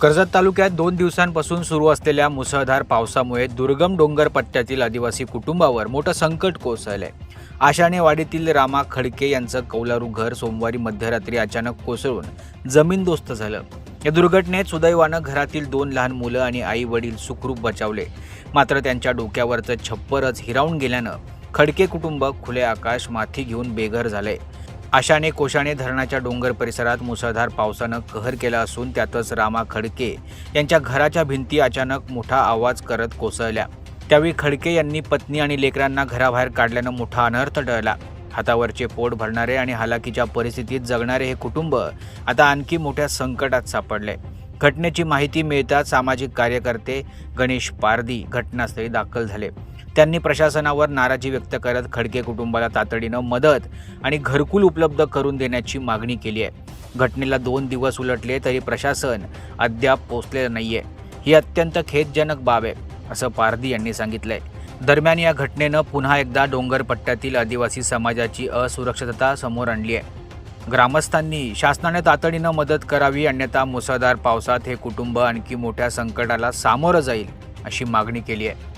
कर्जत तालुक्यात दोन दिवसांपासून सुरू असलेल्या मुसळधार पावसामुळे दुर्गम डोंगर पट्ट्यातील आदिवासी कुटुंबावर मोठं संकट कोसळलंय. आशाने वाडीतील रामा खडके यांचं कौलारू घर सोमवारी मध्यरात्री अचानक कोसळून जमीनदोस्त झालं. या दुर्घटनेत सुदैवानं घरातील दोन लहान मुलं आणि आई वडील सुखरूप बचावले. मात्र त्यांच्या डोक्यावरचं छप्परच हिरावून गेल्यानं खडके कुटुंब खुले आकाश माथी घेऊन बेघर झाले आशाने कोशाने धरणाच्या डोंगर परिसरात मुसळधार पावसानं कहर केला असून त्यातच रामा खडके यांच्या घराच्या भिंती अचानक मोठा आवाज करत कोसळल्या. त्यावेळी खडके यांनी पत्नी आणि लेकरांना घराबाहेर काढल्यानं मोठा अनर्थ टळला. हातावरचे पोट भरणारे आणि हालाकीच्या परिस्थितीत जगणारे हे कुटुंब आता आणखी मोठ्या संकटात सापडले. घटनेची माहिती मिळताच सामाजिक कार्यकर्ते गणेश पारधी घटनास्थळी दाखल झाले. त्यांनी प्रशासनावर नाराजी व्यक्त करत खडके कुटुंबाला तातडीनं मदत आणि घरकुल उपलब्ध करून देण्याची मागणी केली आहे. घटनेला दोन दिवस उलटले तरी प्रशासन अद्याप पोचलेलं नाहीये. ही अत्यंत खेदजनक बाब आहे असं पारधी यांनी सांगितलंय. दरम्यान या घटनेनं पुन्हा एकदा डोंगर पट्ट्यातील आदिवासी समाजाची असुरक्षितता समोर आणली आहे. ग्रामस्थांनी शासनाने तातडीनं मदत करावी अन्यथा मुसळधार पावसात हे कुटुंब आणखी मोठ्या संकटाला सामोरं जाईल अशी मागणी केली आहे.